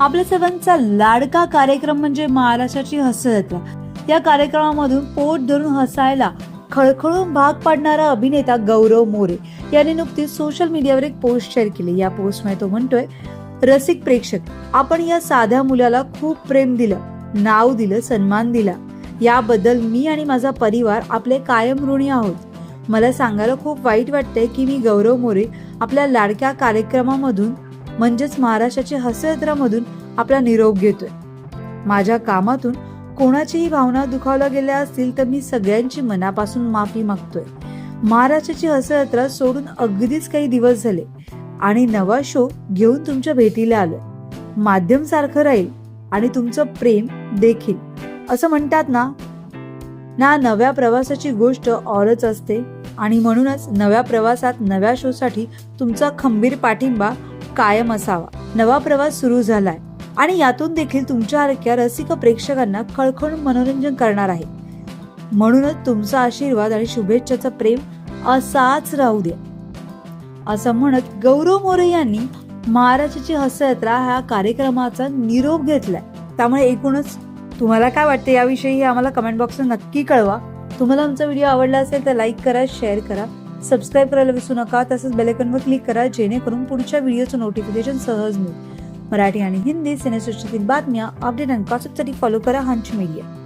आपल्या सर्वांचा लाडका कार्यक्रम म्हणजे महाराष्ट्राची हसयात्रा या कार्यक्रमामधून पोट धरून हसायला खळखळून भाग पाडणारा अभिनेता गौरव मोरे याने नुकतीच सोशल मीडियावर एक पोस्ट शेअर केली. या पोस्टमध्ये तो म्हणतोय रसिक प्रेक्षक आपण या साध्या मुलाला खूप प्रेम दिलं नाव दिलं सन्मान दिला. याबद्दल मी आणि माझा परिवार आपले कायम ऋणी आहोत. मला सांगायला खूप वाईट वाटतंय की मी गौरव मोरे आपल्या लाडक्या कार्यक्रमामधून म्हणजेच महाराष्ट्राची हसयात्रामधून आपला निरोप घेतोय. माझ्या कामातून कोणाचीही भावना दुखावल्या गेल्या असतील तर मी सगळ्यांची मनापासून माफी मागतोय. महाराष्ट्राची हसयात्रा सोडून अगदीच काही दिवस झाले आणि नवा शो घेऊन तुमच्या भेटीला आलोय. माध्यम सारखं राहील आणि तुमचं प्रेम देखील. असं म्हणतात ना ना नव्या प्रवासाची गोष्ट औरच असते आणि म्हणूनच नव्या प्रवासात नव्या शोसाठी तुमचा खंबीर पाठिंबा कायम असावा. नवा प्रवास सुरू झालाय. आणि यातून देखील तुमच्यासारख्या रसिक प्रेक्षकांना खळखळून मनोरंजन करणार आहे. म्हणूनच तुमचा आशीर्वाद आणि शुभेच्छाचं प्रेम असाच राहू द्या. असं म्हणत गौरव मोरे यांनी महाराष्ट्राची हसयात्रा ह्या कार्यक्रमाचा निरोप घेतलाय. त्यामुळे एकूणच तुम्हाला काय वाटतं याविषयी आम्हाला कमेंट बॉक्समध्ये नक्की कळवा. तुम्हाला आमचा व्हिडिओ आवडला असेल तर लाईक करा शेअर करा. सबस्क्राईब करायला विसरू नका. तसंच बेलेकनवर क्लिक करा जेणेकरून पुढच्या व्हिडिओचं नोटिफिकेशन सहज मिळेल. मराठी आणि हिंदी सिनेसृष्टीतील बातम्या अपडेट आणि कॉन्सेप्टसाठी फॉलो करा हंच मीडिया